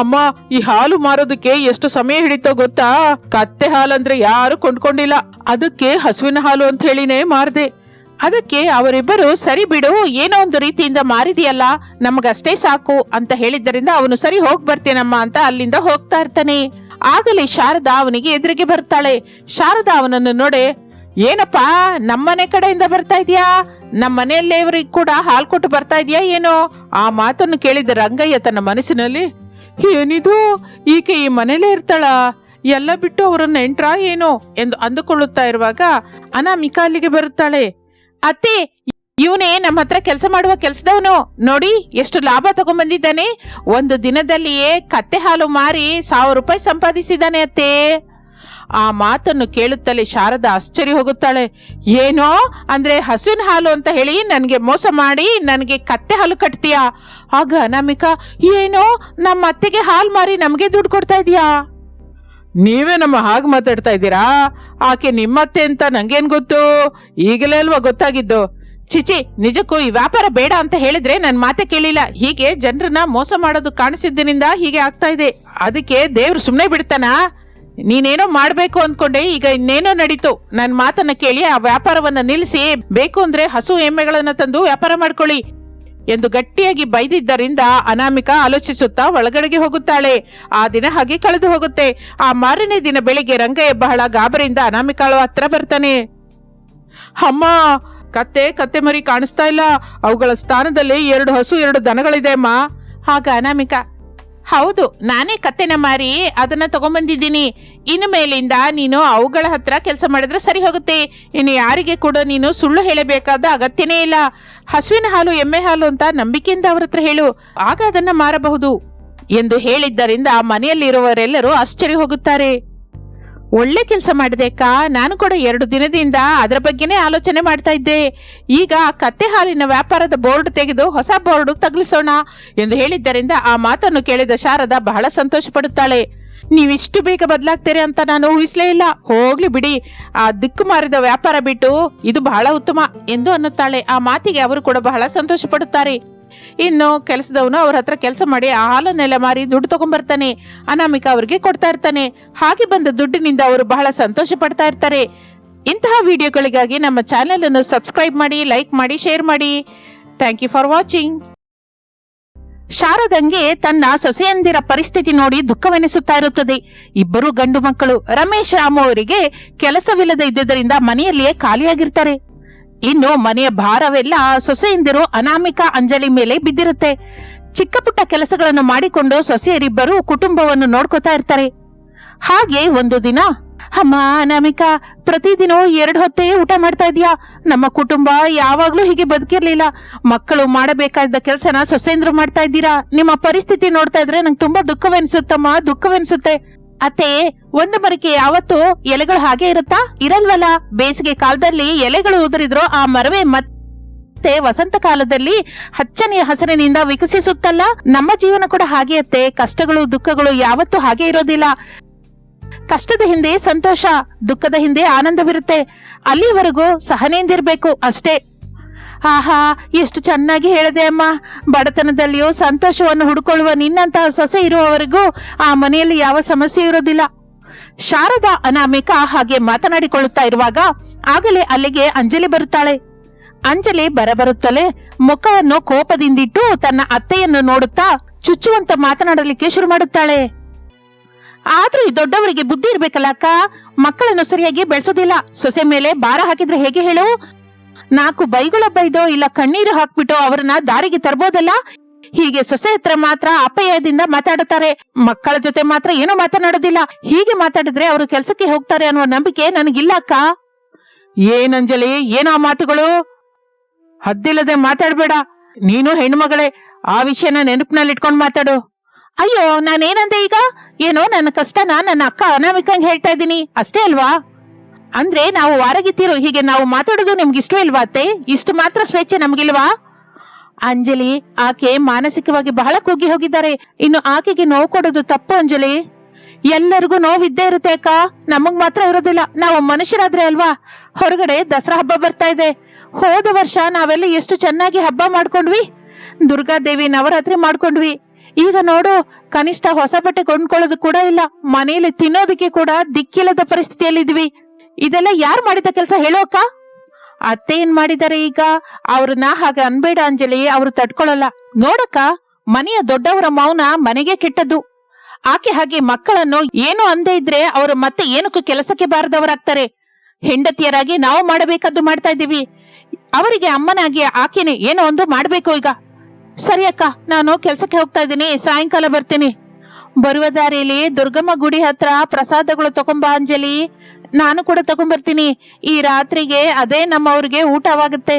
S1: ಅಮ್ಮ, ಈ ಹಾಲು ಮಾರೋದಕ್ಕೆ ಎಷ್ಟು ಸಮಯ ಹಿಡಿತೋ ಗೊತ್ತಾ? ಕತ್ತೆ ಹಾಲಂದ್ರೆ ಯಾರು ಕೊಂಡ್ಕೊಂಡಿಲ್ಲ. ಅದಕ್ಕೆ ಹಸುವಿನ ಹಾಲು ಅಂತ ಹೇಳಿನೇ ಮಾರದೆ. ಅದಕ್ಕೆ ಅವರಿಬ್ಬರು, ಸರಿ ಬಿಡು, ಏನೋ ಒಂದು ರೀತಿಯಿಂದ ಮಾರಿದೆಯಲ್ಲ, ನಮಗಷ್ಟೇ ಸಾಕು ಅಂತ ಹೇಳಿದ್ದರಿಂದ ಅವನು, ಸರಿ, ಹೋಗಿ ಬರ್ತೇನಮ್ಮ ಅಂತ ಅಲ್ಲಿಂದ ಹೋಗ್ತಾ ಇರ್ತಾನೆ. ಆಗಲೇ ಶಾರದಾ ಅವನಿಗೆ ಎದುರಿಗೆ ಬರ್ತಾಳೆ. ಶಾರದಾ ಅವನನ್ನು ನೋಡೆ, ಏನಪ್ಪಾ, ನಮ್ಮನೆ ಕಡೆಯಿಂದ ಬರ್ತಾ ಇದೀಯಾ? ನಮ್ಮ ಮನೆಯಲ್ಲೇವರಿಗೆ ಕೂಡ ಹಾಲು ಕೊಟ್ಟು ಬರ್ತಾ ಇದೆಯಾ ಏನೋ? ಆ ಮಾತನ್ನು ಕೇಳಿದ ರಂಗಯ್ಯ ತನ್ನ ಮನಸ್ಸಿನಲ್ಲಿ, ಏನಿದು? ಈಕೆ ಈ ಮನೇಲೇ ಇರ್ತಾಳ? ಎಲ್ಲ ಬಿಟ್ಟು ಅವರನ್ನ ಎಂಟ್ರಾ ಏನೋ? ಎಂದು ಅಂದುಕೊಳ್ಳುತ್ತಾ ಇರುವಾಗ ಅನಾಮಿಕ ಅಲ್ಲಿಗೆ ಬರುತ್ತಾಳೆ. ಅತ್ತೆ ಇವನೇ ನಮ್ಮ ಹತ್ರ ಕೆಲಸ ಮಾಡುವ ಕೆಲಸದವನು. ನೋಡಿ, ಎಷ್ಟು ಲಾಭ ತಗೊಂಡ್ಬಂದಿದ್ದಾನೆ ಒಂದು ದಿನದಲ್ಲಿಯೇ ಕತ್ತೆ ಹಾಲು ಮಾರಿ ಸಾವಿರ ರೂಪಾಯಿ ಸಂಪಾದಿಸಿದ್ದಾನೆ ಅತ್ತೆ. ಆ ಮಾತನ್ನು ಕೇಳುತ್ತಲೇ ಶಾರದಾ ಆಶ್ಚರ್ಯ ಹೋಗುತ್ತಾಳೆ. ಏನೋ, ಅಂದ್ರೆ ಹಸುವಿನ ಹಾಲು ಅಂತ ಹೇಳಿ ನನಗೆ ಮೋಸ ಮಾಡಿ ನನಗೆ ಕತ್ತೆ ಹಾಲು ಕಟ್ತೀಯಾ? ಆಗ ಅನಾಮಿಕಾ, ಏನೋ, ನಮ್ಮ ಅತ್ತೆಗೆ ಹಾಲು ಮಾರಿ ನಮಗೆ ದುಡ್ಡು ಕೊಡ್ತಾ ಇದೀಯಾ? ನೀವೇ ನಮ್ಮ ಹಾಗೆ ಮಾತಾಡ್ತಾ ಇದ್ದೀರಾ? ಆಕೆ ನಿಮ್ಮತ್ತೆ ಅಂತ ನಂಗೇನ್ ಗೊತ್ತು? ಈಗಲೇ ಅಲ್ವಾ ಗೊತ್ತಾಗಿದ್ದು? ಚಿಚಿ ನಿಜಕ್ಕೂ ಈ ವ್ಯಾಪಾರ ಬೇಡ ಅಂತ ಹೇಳಿದ್ರೆ ನನ್ ಮಾತೆ ಕೇಳಿಲ್ಲ. ಹೀಗೆ ಜನರನ್ನ ಮೋಸ ಮಾಡೋದು ಕಾಣಿಸಿದ್ದರಿಂದ ಹೀಗೆ ಆಗ್ತಾ ಇದೆ. ಅದಕ್ಕೆ ದೇವ್ರು ಸುಮ್ಮನೆ ಬಿಡ್ತಾನಾ? ನೀನೇನೋ ಮಾಡಬೇಕು ಅಂದ್ಕೊಂಡೆ ಈಗ ಇನ್ನೇನೋ ನಡೀತು. ನನ್ನ ಮಾತನ್ನ ಕೇಳಿ ಆ ವ್ಯಾಪಾರವನ್ನ ನಿಲ್ಲಿಸಿ, ಬೇಕು ಅಂದ್ರೆ ಹಸು ಎಮ್ಮೆಗಳನ್ನ ತಂದು ವ್ಯಾಪಾರ ಮಾಡ್ಕೊಳ್ಳಿ ಎಂದು ಗಟ್ಟಿಯಾಗಿ ಬೈದಿದ್ದರಿಂದ ಅನಾಮಿಕಾ ಆಲೋಚಿಸುತ್ತಾ ಒಳಗಡೆಗೆ ಹೋಗುತ್ತಾಳೆ. ಆ ದಿನ ಹಾಗೆ ಕಳೆದು ಹೋಗುತ್ತೆ. ಆ ಮಾರನೇ ದಿನ ಬೆಳಿಗ್ಗೆ ರಂಗಯ್ಯ ಬಹಳ ಗಾಬರಿಯಿಂದ ಅನಾಮಿಕಾಳು ಹತ್ರ ಬರ್ತಾನೆ. ಅಮ್ಮ ಕತ್ತೆ ಕತ್ತೆ ಮರಿ ಕಾಣಿಸ್ತಾ ಇಲ್ಲ. ಅವುಗಳ ಸ್ಥಾನದಲ್ಲಿ ಎರಡು ಹಸು, ಎರಡು ದನಗಳಿದೆ, ಅಮ್ಮ. ಹಾಗ ಅನಾಮಿಕಾ. ಹೌದು, ನಾನೇ ಕತ್ತೆನ ಮಾರಿ ಅದನ್ನ ತಗೊಂಬಂದಿದ್ದೀನಿ. ಇನ್ನು ಮೇಲಿಂದ ನೀನು ಅವುಗಳ ಹತ್ರ ಕೆಲಸ ಮಾಡಿದ್ರೆ ಸರಿ ಹೋಗುತ್ತೆ. ಇನ್ನು ಯಾರಿಗೆ ಕೂಡ ನೀನು ಸುಳ್ಳು ಹೇಳಬೇಕಾದ ಅಗತ್ಯನೇ ಇಲ್ಲ. ಹಸುವಿನ ಹಾಲು, ಎಮ್ಮೆ ಹಾಲು ಅಂತ ನಂಬಿಕೆಯಿಂದ ಅವ್ರ ಹತ್ರ ಹೇಳು. ಆಗ ಅದನ್ನ ಮಾರಬಹುದು. ಎಂದು ಹೇಳಿದ್ದರಿಂದ ಮನೆಯಲ್ಲಿರುವವರೆಲ್ಲರೂ ಆಶ್ಚರ್ಯ ಹೋಗುತ್ತಾರೆ. ಒಳ್ಳೆ ಕೆಲಸ ಮಾಡಿದೆ ಅಕ್ಕ. ನಾನು ಕೂಡ ಎರಡು ದಿನದಿಂದ ಅದರ ಬಗ್ಗೆನೇ ಆಲೋಚನೆ ಮಾಡ್ತಾ ಇದ್ದೆ. ಈಗ ಕತ್ತೆ ಹಾಲಿನ ವ್ಯಾಪಾರದ ಬೋರ್ಡ್ ತೆಗೆದು ಹೊಸ ಬೋರ್ಡ್ ತಗಲಿಸೋಣ ಎಂದು ಹೇಳಿದ್ದರಿಂದ ಆ ಮಾತನ್ನು ಕೇಳಿದ ಶಾರದ ಬಹಳ ಸಂತೋಷ ಪಡುತ್ತಾಳೆ ನೀವಿಷ್ಟು ಬೇಗ ಬದಲಾಗ್ತೀರಿ ಅಂತ ನಾನು ಊಹಿಸಲೇ ಇಲ್ಲ. ಹೋಗ್ಲಿ ಬಿಡಿ. ಆ ದಿಕ್ಕು ಮಾರಿದ ವ್ಯಾಪಾರ ಬಿಟ್ಟು ಇದು ಬಹಳ ಉತ್ತಮ ಎಂದು ಅನ್ನುತ್ತಾಳೆ. ಆ ಮಾತಿಗೆ ಅವರು ಕೂಡ ಬಹಳ ಸಂತೋಷ ಪಡುತ್ತಾರೆ ಇನ್ನು ಕೆಲಸದವನು ಅವ್ರ ಹತ್ರ ಕೆಲಸ ಮಾಡಿ ಆ ಹಾಲನ್ನೆಲ್ಲ ಮಾರಿ ದುಡ್ಡು ತಗೊಂಡ್ಬರ್ತಾನೆ ಅನಾಮಿಕಾ ಅವರಿಗೆ ಕೊಡ್ತಾ ಇರ್ತಾನೆ. ಹಾಗೆ ಬಂದ ದುಡ್ಡಿನಿಂದ ಅವರು ಬಹಳ ಸಂತೋಷ ಪಡ್ತಾ ಇರ್ತಾರೆ. ಇಂತಹ ವಿಡಿಯೋಗಳಿಗಾಗಿ ನಮ್ಮ ಚಾನೆಲ್ ಅನ್ನು ಸಬ್ಸ್ಕ್ರೈಬ್ ಮಾಡಿ, ಲೈಕ್ ಮಾಡಿ, ಶೇರ್ ಮಾಡಿ. ಥ್ಯಾಂಕ್ ಯು ಫಾರ್ ವಾಚಿಂಗ್ ಶಾರದಂಗೆ ತನ್ನ ಸೊಸೆಯಂದಿರ ಪರಿಸ್ಥಿತಿ ನೋಡಿ ದುಃಖವೆನಿಸುತ್ತಾ ಇರುತ್ತದೆ. ಇಬ್ಬರು ಗಂಡು ಮಕ್ಕಳು ರಮೇಶ್ ರಾಮು ಅವರಿಗೆ ಕೆಲಸವಿಲ್ಲದೆ ಇದ್ದುದರಿಂದ ಮನೆಯಲ್ಲಿಯೇ ಖಾಲಿಯಾಗಿರ್ತಾರೆ. ಇನ್ನು ಮನೆಯ ಭಾರವೆಲ್ಲ ಸೊಸೆಯಿಂದಿರು ಅನಾಮಿಕ ಅಂಜಲಿ ಮೇಲೆ ಬಿದ್ದಿರುತ್ತೆ. ಚಿಕ್ಕ ಪುಟ್ಟ ಕೆಲಸಗಳನ್ನು ಮಾಡಿಕೊಂಡು ಸೊಸೆಯರಿಬ್ಬರು ಕುಟುಂಬವನ್ನು ನೋಡ್ಕೋತಾ ಇರ್ತಾರೆ. ಹಾಗೆ ಒಂದು ದಿನ, ಅಮ್ಮ, ಅನಾಮಿಕಾ ಪ್ರತಿದಿನ ಎರಡು ಹೊತ್ತೇ ಊಟ ಮಾಡ್ತಾ ಇದೀಯಾ ನಮ್ಮ ಕುಟುಂಬ ಯಾವಾಗ್ಲೂ ಹೀಗೆ ಬದುಕಿರ್ಲಿಲ್ಲ. ಮಕ್ಕಳು ಮಾಡಬೇಕಾದ ಕೆಲಸನ ಸೊಸೆಂದ್ರು ಮಾಡ್ತಾ ಇದ್ದೀರಾ? ನಿಮ್ಮ ಪರಿಸ್ಥಿತಿ ನೋಡ್ತಾ ಇದ್ರೆ ನಂಗೆ ತುಂಬಾ ದುಃಖವೆನಿಸುತ್ತಮ್ಮ, ದುಃಖವೆನಿಸುತ್ತೆ. ಅತ್ತೆ, ಒಂದು ಮರಕ್ಕೆ ಯಾವತ್ತು ಎಲೆಗಳು ಹಾಗೆ ಇರುತ್ತಾ? ಇರಲ್ವಲ್ಲ. ಬೇಸಿಗೆ ಕಾಲದಲ್ಲಿ ಎಲೆಗಳು ಉದುರಿದ್ರು ಆ ಮರವೇ ಮತ್ತೆ ವಸಂತ ಕಾಲದಲ್ಲಿ ಹಚ್ಚನೆಯ ಹಸಿರಿನಿಂದ ವಿಕಸಿಸುತ್ತಲ್ಲ? ನಮ್ಮ ಜೀವನ ಕೂಡ ಹಾಗೆ ಅತ್ತೆ. ಕಷ್ಟಗಳು, ದುಃಖಗಳು ಯಾವತ್ತೂ ಹಾಗೆ ಇರೋದಿಲ್ಲ. ಕಷ್ಟದ ಹಿಂದೆ ಸಂತೋಷ, ದುಃಖದ ಹಿಂದೆ ಆನಂದವಿರುತ್ತೆ. ಅಲ್ಲಿವರೆಗೂ ಸಹನೆಯಿಂದಿರಬೇಕು ಅಷ್ಟೇ. ಆಹಾ, ಎಷ್ಟು ಚೆನ್ನಾಗಿ ಹೇಳಿದೆ ಅಮ್ಮ. ಬಡತನದಲ್ಲಿಯೂ ಸಂತೋಷವನ್ನು ಹುಡುಕೊಳ್ಳುವ ನಿನ್ನಂತಹ ಸೊಸೆ ಇರುವವರೆಗೂ ಆ ಮನೆಯಲ್ಲಿ ಯಾವ ಸಮಸ್ಯೆ ಇರೋದಿಲ್ಲ ಶಾರದಾ ಅನಾಮಿಕಾ ಹಾಗೆ ಮಾತನಾಡಿಕೊಳ್ಳುತ್ತಾ ಇರುವಾಗ ಆಗಲೇ ಅಲ್ಲಿಗೆ ಅಂಜಲಿ ಬರುತ್ತಾಳೆ. ಅಂಜಲಿ ಬರಬರುತ್ತಲೇ ಮುಖವನ್ನು ಕೋಪದಿಂದಿಟ್ಟು ತನ್ನ ಅತ್ತೆಯನ್ನು ನೋಡುತ್ತಾ ಚುಚ್ಚುವಂತ ಮಾತನಾಡಲಿಕ್ಕೆ ಶುರು ಮಾಡುತ್ತಾಳೆ. ಆದ್ರೂ ಈ ದೊಡ್ಡವರಿಗೆ ಬುದ್ಧಿ ಇರ್ಬೇಕಲ್ಲ ಅಕ್ಕ. ಮಕ್ಕಳನ್ನು ಸರಿಯಾಗಿ ಬೆಳೆಸೋದಿಲ್ಲ. ಸೊಸೆ ಮೇಲೆ ಭಾರ ಹಾಕಿದ್ರೆ ಹೇಗೆ ಹೇಳು? ನಾಲ್ಕು ಬೈಗುಳ ಬೈದೋ ಇಲ್ಲ ಕಣ್ಣೀರು ಹಾಕ್ಬಿಟ್ಟು ಅವರನ್ನ ದಾರಿಗೆ ತರ್ಬೋದಲ್ಲ? ಹೀಗೆ ಸೊಸೆ ಹತ್ರ ಮಾತ್ರ ಅಪಾಯದಿಂದ ಮಾತಾಡುತ್ತಾರೆ. ಮಕ್ಕಳ ಜೊತೆ ಮಾತ್ರ ಏನೂ ಮಾತನಾಡೋದಿಲ್ಲ. ಹೀಗೆ ಮಾತಾಡಿದ್ರೆ ಅವರು ಕೆಲಸಕ್ಕೆ ಹೋಗ್ತಾರೆ ಅನ್ನುವ ನಂಬಿಕೆ ನನಗಿಲ್ಲ ಅಕ್ಕ. ಏನಂಜಲಿ ಏನೋ ಮಾತುಗಳು? ಹದ್ದಿಲ್ಲದೆ ಮಾತಾಡ್ಬೇಡ. ನೀನು ಹೆಣ್ಮಗಳೇ ಆ ವಿಷಯನ ನೆನಪಿನಲ್ಲಿ ಇಟ್ಕೊಂಡು ಮಾತಾಡು. ಅಯ್ಯೋ, ನಾನೇನಂದೆ ಈಗ? ಏನೋ ನನ್ನ ಕಷ್ಟನ ನನ್ನ ಅಕ್ಕ ಅನಾಮಿಕಂಗೆ ಹೇಳ್ತಾ ಇದ್ದೀನಿ. ಅಷ್ಟೇ ಅಲ್ವಾ? ಅಂದ್ರೆ ನಾವು ವಾರಗಿತ್ತಿರು ಹೀಗೆ ನಾವು ಮಾತಾಡೋದು ನಿಮ್ಗೆ ಇಷ್ಟ ಇಲ್ವಾ ಅತ್ತೆ? ಇಷ್ಟು ಮಾತ್ರ ಸ್ವೇಚ್ಛೆ ನಮ್ಗಿಲ್ವಾ? ಅಂಜಲಿ, ಆಕೆ ಮಾನಸಿಕವಾಗಿ ಬಹಳ ಕುಗ್ಗಿ ಹೋಗಿದ್ದಾರೆ. ಇನ್ನು ಆಕೆಗೆ ನೋವು ಕೊಡೋದು ತಪ್ಪು ಅಂಜಲಿ. ಎಲ್ಲರಿಗೂ ನೋವಿದ್ದೇ ಇರುತ್ತೆ ಅಕ್ಕ. ನಮಗ್ ಮಾತ್ರ ಇರೋದಿಲ್ಲ. ನಾವು ಮನುಷ್ಯರಾದ್ರೆ ಅಲ್ವಾ? ಹೊರಗಡೆ ದಸರಾ ಹಬ್ಬ ಬರ್ತಾ ಇದೆ. ಹೋದ ವರ್ಷ ನಾವೆಲ್ಲ ಎಷ್ಟು ಚೆನ್ನಾಗಿ ಹಬ್ಬ ಮಾಡ್ಕೊಂಡ್ವಿ? ದುರ್ಗಾದೇವಿ ನವರಾತ್ರಿ ಮಾಡ್ಕೊಂಡ್ವಿ. ಈಗ ನೋಡು, ಕನಿಷ್ಠ ಹೊಸ ಬಟ್ಟೆ ಕೊಂಡ್ಕೊಳ್ಳೋದು ಕೂಡ ಇಲ್ಲ. ಮನೆಯಲ್ಲಿ ತಿನ್ನೋದಕ್ಕೆ ಕೂಡ ದಿಕ್ಕಿಲ್ಲದ ಪರಿಸ್ಥಿತಿಯಲ್ಲಿದ್ವಿ. ಇದೆಲ್ಲ ಯಾರು ಮಾಡಿದ ಕೆಲಸ ಹೇಳೋ ಅಕ್ಕ. ಅತ್ತೆ ಏನ್ ಮಾಡಿದ್ದಾರೆ ಈಗ? ಅವ್ರನ್ನ ಹಾಗೆ ಅನ್ಬೇಡ ಅಂಜಲಿ, ಅವ್ರು ತಡ್ಕೊಳಲ್ಲ. ನೋಡಕ್ಕ, ಮನೆಯ ದೊಡ್ಡವರ ಮೌನ ಮನೆಗೆ ಕೆಟ್ಟದ್ದು. ಆಕೆ ಹಾಗೆ ಮಕ್ಕಳನ್ನು ಏನು ಅಂದೆ ಇದ್ರೆ ಅವರು ಮತ್ತೆ ಏನಕ್ಕೂ ಕೆಲಸಕ್ಕೆ ಬಾರದವರಾಗ್ತಾರೆ. ಹೆಂಡತಿಯರಾಗಿ ನಾವು ಮಾಡಬೇಕಾದ್ದು ಮಾಡ್ತಾ ಇದ್ದೀವಿ. ಅವರಿಗೆ ಅಮ್ಮನಾಗಿ ಆಕೆನೆ ಏನೋ ಒಂದು ಮಾಡ್ಬೇಕು ಈಗ. ಸರಿ ಅಕ್ಕ, ನಾನು ಕೆಲ್ಸಕ್ಕೆ ಹೋಗ್ತಾ ಇದ್ದೀನಿ, ಸಾಯಂಕಾಲ ಬರ್ತೀನಿ. ಬರುವ ದಾರಿಯಲ್ಲಿ ದುರ್ಗಮ್ಮ ಗುಡಿ ಹತ್ರ ಪ್ರಸಾದಗಳು ತಗೊಂಬಾ ಅಂಜಲಿ. ನಾನು ಕೂಡ ತಗೊಂಡ್ಬರ್ತೀನಿ ಈ ರಾತ್ರಿಗೆ ಅದೇ ನಮ್ಮವ್ರಿಗೆ ಊಟವಾಗುತ್ತೆ.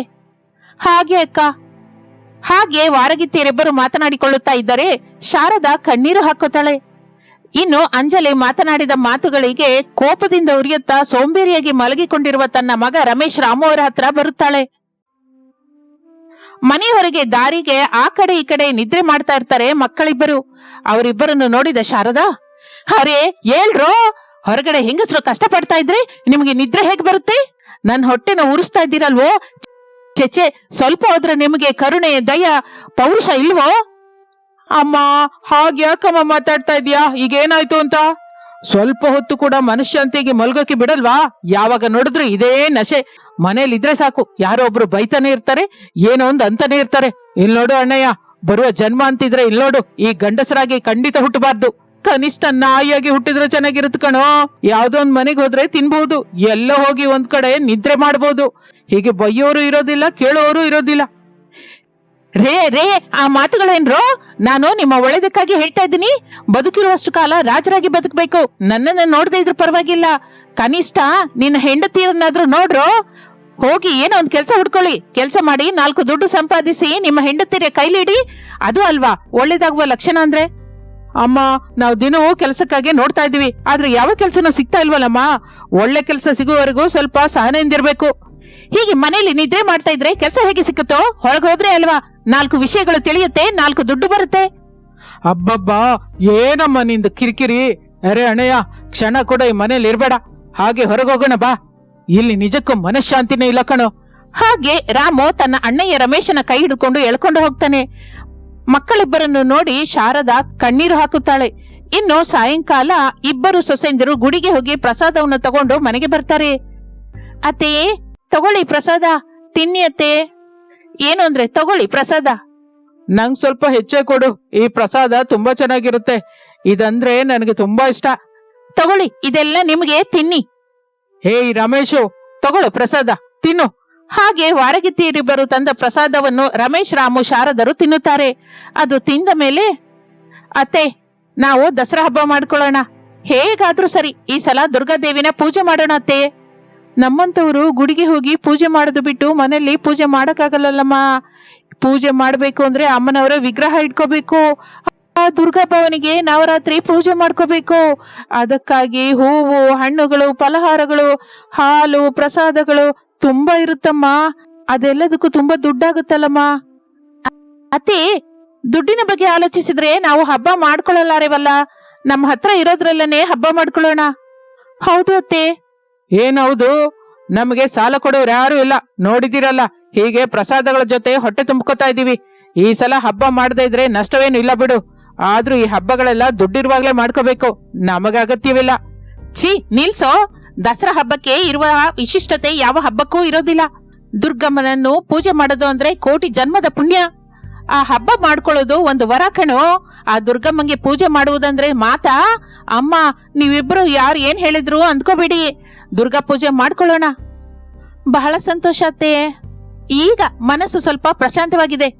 S1: ಹಾಗೆ ಅಕ್ಕ. ಹಾಗೆ ವಾರಗಿತ್ತಿಯರಿಬ್ಬರು ಮಾತನಾಡಿಕೊಳ್ಳುತ್ತಾ ಇದ್ದರೆ ಶಾರದಾ ಕಣ್ಣೀರು ಹಾಕುತ್ತಾಳೆ. ಇನ್ನು ಅಂಜಲಿ ಮಾತನಾಡಿದ ಮಾತುಗಳಿಗೆ ಕೋಪದಿಂದ ಉರಿಯುತ್ತಾ ಸೋಂಬೇರಿಯಾಗಿ ಮಲಗಿಕೊಂಡಿರುವ ತನ್ನ ಮಗ ರಮೇಶ್ ರಾಮು ಅವರ ಹತ್ರ ಬರುತ್ತಾಳೆ. ಮನೆ ಹೊರಗೆ ದಾರಿಗೆ ಆ ಕಡೆ ಈ ಕಡೆ ನಿದ್ರೆ ಮಾಡ್ತಾ ಇರ್ತಾರೆ ಮಕ್ಕಳಿಬ್ಬರು. ಅವರಿಬ್ಬರನ್ನು ನೋಡಿದ ಶಾರದಾ, ಅರೆ, ಹೇಳ್ರೋ? ಹೊರಗಡೆ ಹೆಂಗಸರು ಕಷ್ಟ ಪಡ್ತಾ ಇದ್ರೆ ನಿಮಗೆ ನಿದ್ರೆ ಹೇಗೆ ಬರುತ್ತೆ? ನನ್ನ ಹೊಟ್ಟೆನ ಉರಿಸ್ತಾ ಇದ್ದೀರಲ್ವೋ? ಚೆಚೆ ಸ್ವಲ್ಪ ಹೋದ್ರೆ ನಿಮಗೆ ಕರುಣೆ, ದಯ, ಪೌರುಷ ಇಲ್ವೋ? ಅಮ್ಮ, ಹಾಗೆ ಯಾಕಮ್ಮ ಮಾತಾಡ್ತಾ ಇದೀಯಾ ಈಗ ಏನಾಯ್ತು ಅಂತ? ಸ್ವಲ್ಪ ಹೊತ್ತು ಕೂಡ ಮನುಷ್ಯಂತಿಗೆ ಮಲ್ಗೋಕೆ ಬಿಡಲ್ವಾ? ಯಾವಾಗ ನೋಡಿದ್ರು ಇದೇ ನಶೆ. ಮನೇಲಿ ಇದ್ರೆ ಸಾಕು. ಯಾರೋ ಒಬ್ರು ಬೈತಾನೆ ಇರ್ತಾರೆ, ಏನೋ ಒಂದ್ ಅಂತಾನೆ ಇರ್ತಾರೆ. ಇಲ್ ನೋಡು ಅಣ್ಣಯ್ಯ, ಬರುವ ಜನ್ಮ ಅಂತಿದ್ರೆ ಇಲ್ ನೋಡು ಈ ಗಂಡಸರಾಗಿ ಖಂಡಿತ ಹುಟ್ಟಬಾರ್ದು. ಕನಿಷ್ಠ ನಾಯಿಯಾಗಿ ಹುಟ್ಟಿದ್ರೆ ಚೆನ್ನಾಗಿರುತ್ತೆ ಕಣೋ. ಯಾವ್ದೋ ಒಂದ್ ಮನೆಗೆ ಹೋದ್ರೆ ತಿನ್ಬಹುದು ಎಲ್ಲ ಹೋಗಿ ಒಂದ್ ಕಡೆ ನಿದ್ರೆ ಮಾಡ್ಬೋದು. ಹೀಗೆ ಬೈಯೋರು ಇರೋದಿಲ್ಲ, ಕೇಳೋರು ಇರೋದಿಲ್ಲ. ರೇ ರೇ, ಆ ಮಾತುಗಳೇನ್ರೋ? ನಾನು ನಿಮ್ಮ ಒಳ್ಳೇದಕ್ಕಾಗಿ ಹೇಳ್ತಾ ಇದ್ದೀನಿ. ಬದುಕಿರುವಷ್ಟು ಕಾಲ ರಾಜರಾಗಿ ಬದುಕಬೇಕು. ನನ್ನನ್ನ ನೋಡದೆ ಇದ್ರ ಪರವಾಗಿಲ್ಲ. ಕನಿಷ್ಠ ನಿನ್ನ ಹೆಂಡತಿಯರನ್ನಾದ್ರೂ ನೋಡ್ರೋ? ಹೋಗಿ ಏನೋ ಒಂದ್ ಕೆಲಸ ಹುಡ್ಕೊಳ್ಳಿ. ಕೆಲಸ ಮಾಡಿ ನಾಲ್ಕು ದುಡ್ಡು ಸಂಪಾದಿಸಿ ನಿಮ್ಮ ಹೆಂಡತಿರ ಕೈಲಿಡಿ. ಅದು ಅಲ್ವಾ? ಒಳ್ಳೇದಾಗುವ ಲಕ್ಷಣ ಅಂದ್ರೆ? ಅಮ್ಮ ನಾವು ದಿನವೂ ಕೆಲಸಕ್ಕಾಗಿ ನೋಡ್ತಾ ಇದೀವಿ ಆದ್ರೆ ಯಾವ ಕೆಲಸನೂ ಸಿಗ್ತಾ ಇಲ್ವಲ್ಲಮ್ಮ? ಒಳ್ಳೆ ಕೆಲಸ ಸಿಗುವವರೆಗೂ ಸ್ವಲ್ಪ ಸಹನೆಯಿಂದಿರ್ಬೇಕು. ಹೀಗೆ ಮನೇಲಿ ನಿದ್ರೆ ಮಾಡ್ತಾ ಇದ್ರೆ ಕೆಲಸ ಹೇಗೆ ಸಿಕ್ಕುತ್ತೋ? ಹೊರಗೆ ಹೋದ್ರೆ ಅಲ್ವಾ? ನಾಲ್ಕು ವಿಷಯಗಳು ತಿಳಿಯುತ್ತೆ ನಾಲ್ಕು ದುಡ್ಡು ಬರುತ್ತೆ. ಅಬ್ಬಬ್ಬಾ ಏನಮ್ಮ ನಿಂದು ಕಿರಿಕಿರಿ? ಅರೆ ಅಣ್ಣಯ್ಯ ಕ್ಷಣ ಕೂಡ ಈ ಮನೇಲಿ ಇರ್ಬೇಡ. ಹಾಗೆ ಹೊರಗೋಗೋಣ ಬಾ. ಇಲ್ಲಿ ನಿಜಕ್ಕೂ ಮನಃಶಾಂತಿನೇ ಇಲ್ಲ ಕಣೋ. ಹಾಗೆ ರಾಮು ತನ್ನ ಅಣ್ಣಯ್ಯ ರಮೇಶನ ಕೈ ಹಿಡ್ಕೊಂಡು ಎಳ್ಕೊಂಡು ಹೋಗ್ತಾನೆ. ಮಕ್ಕಳಿಬ್ಬರನ್ನು ನೋಡಿ ಶಾರದಾ ಕಣ್ಣೀರು ಹಾಕುತ್ತಾಳೆ. ಇನ್ನು ಸಾಯಂಕಾಲ ಇಬ್ಬರು ಸೊಸೆಂದಿರು ಗುಡಿಗೆ ಹೋಗಿ ಪ್ರಸಾದವನ್ನು ತಗೊಂಡು ಮನೆಗೆ ಬರ್ತಾರೆ. ಅತ್ತೆ, ತಗೊಳ್ಳಿ ಪ್ರಸಾದ. ತಿನ್ನಿ ಅತ್ತೆ. ಏನು ಅಂದ್ರೆ ತಗೊಳ್ಳಿ ಪ್ರಸಾದ. ನಂಗ್ ಸ್ವಲ್ಪ ಹೆಚ್ಚೆ ಕೊಡು. ಈ ಪ್ರಸಾದ ತುಂಬಾ ಚೆನ್ನಾಗಿರುತ್ತೆ. ಇದಂದ್ರೆ ನನಗೆ ತುಂಬಾ ಇಷ್ಟ. ತಗೊಳ್ಳಿ, ಇದೆಲ್ಲ ನಿಮಗೆ ತಿನ್ನಿ. ಹೇ ರಮೇಶು, ತಗೊಳ್ಳು ಪ್ರಸಾದ. ತಿನ್ನು. ಹಾಗೆ ವಾರಗಿತ್ತಿಯರಿಬ್ಬರು ತಂದ ಪ್ರಸಾದವನ್ನು ರಮೇಶ್ ರಾಮು ಶಾರದರು ತಿನ್ನುತ್ತಾರೆ. ಅದು ತಿಂದ ಮೇಲೆ, ಅತ್ತೆ, ನಾವು ದಸರಾ ಹಬ್ಬ ಮಾಡ್ಕೊಳ್ಳೋಣ. ಹೇಗಾದ್ರೂ ಸರಿ, ಈ ಸಲ ದುರ್ಗಾದೇವಿನ ಪೂಜೆ ಮಾಡೋಣ ಅತ್ತೆ. ನಮ್ಮಂತವರು ಗುಡಿಗೆ ಹೋಗಿ ಪೂಜೆ ಮಾಡೋದು ಬಿಟ್ಟು ಮನೆಯಲ್ಲಿ ಪೂಜೆ ಮಾಡೋಕ್ಕಾಗಲ್ಲಲ್ಲಮ್ಮ. ಪೂಜೆ ಮಾಡಬೇಕು ಅಂದ್ರೆ ಅಮ್ಮನವರ ವಿಗ್ರಹ ಇಟ್ಕೋಬೇಕು. ಆ ದುರ್ಗಾ ಭವನಿಗೆ ನವರಾತ್ರಿ ಪೂಜೆ ಮಾಡ್ಕೋಬೇಕು. ಅದಕ್ಕಾಗಿ ಹೂವು, ಹಣ್ಣುಗಳು, ಫಲಹಾರಗಳು, ಹಾಲು, ಪ್ರಸಾದಗಳು ತುಂಬಾ ಇರುತ್ತಮ್ಮ. ಅದೆಲ್ಲದಕ್ಕೂ ತುಂಬಾ ದುಡ್ಡಾಗುತ್ತಲ್ಲಮ್ಮ. ಅತ್ತೆ, ದುಡ್ಡಿನ ಬಗ್ಗೆ ಆಲೋಚಿಸಿದ್ರೆ ನಾವು ಹಬ್ಬ ಮಾಡ್ಕೊಳ್ಳಲಾರೆವಲ್ಲ? ನಮ್ಮ ಹತ್ರ ಇರೋದ್ರಲ್ಲೇ ಹಬ್ಬ ಮಾಡ್ಕೊಳ್ಳೋಣ. ಹೌದು ಅತ್ತೆ. ಏನೌದು? ನಮಗೆ ಸಾಲ ಕೊಡೋರು ಯಾರು ಇಲ್ಲ. ನೋಡಿದಿರಲ್ಲ ಹೀಗೆ ಪ್ರಸಾದಗಳ ಜೊತೆ ಹೊಟ್ಟೆ ತುಂಬ್ಕೋತಾ ಇದೀವಿ ಈ ಸಲ ಹಬ್ಬ ಮಾಡದೇ ಇದ್ರೆ ನಷ್ಟವೇನು ಇಲ್ಲ ಬಿಡು. ಆದ್ರೂ ಈ ಹಬ್ಬಗಳೆಲ್ಲ ದುಡ್ಡಿರುವಾಗ್ಲೇ ಮಾಡ್ಕೋಬೇಕು. ನಮಗ ಅಗತ್ಯವಿಲ್ಲ ಛೀ, ನಿಲ್ಸೋ. ದಸರಾ ಹಬ್ಬಕ್ಕೆ ಇರುವ ವಿಶಿಷ್ಟತೆ ಯಾವ ಹಬ್ಬಕ್ಕೂ ಇರೋದಿಲ್ಲ. ದುರ್ಗಮ್ಮನನ್ನು ಪೂಜೆ ಮಾಡೋದು ಅಂದ್ರೆ ಕೋಟಿ ಜನ್ಮದ ಪುಣ್ಯ. ಆ ಹಬ್ಬ ಮಾಡ್ಕೊಳ್ಳೋದು ಒಂದು ವರ ಕಣು. ಆ ದುರ್ಗಮ್ಮಂಗೆ ಪೂಜೆ ಮಾಡುವುದಂದ್ರೆ ಮಾತಾ, ಅಮ್ಮ, ನೀವಿಬ್ರು ಯಾರು ಏನ್ ಹೇಳಿದ್ರು ಅಂದ್ಕೋಬೇಡಿ. ದುರ್ಗಾ ಪೂಜೆ ಮಾಡ್ಕೊಳ್ಳೋಣ. ಬಹಳ ಸಂತೋಷ ಅತ್ತೆ. ಈಗ ಮನಸ್ಸು ಸ್ವಲ್ಪ ಪ್ರಶಾಂತವಾಗಿದೆ.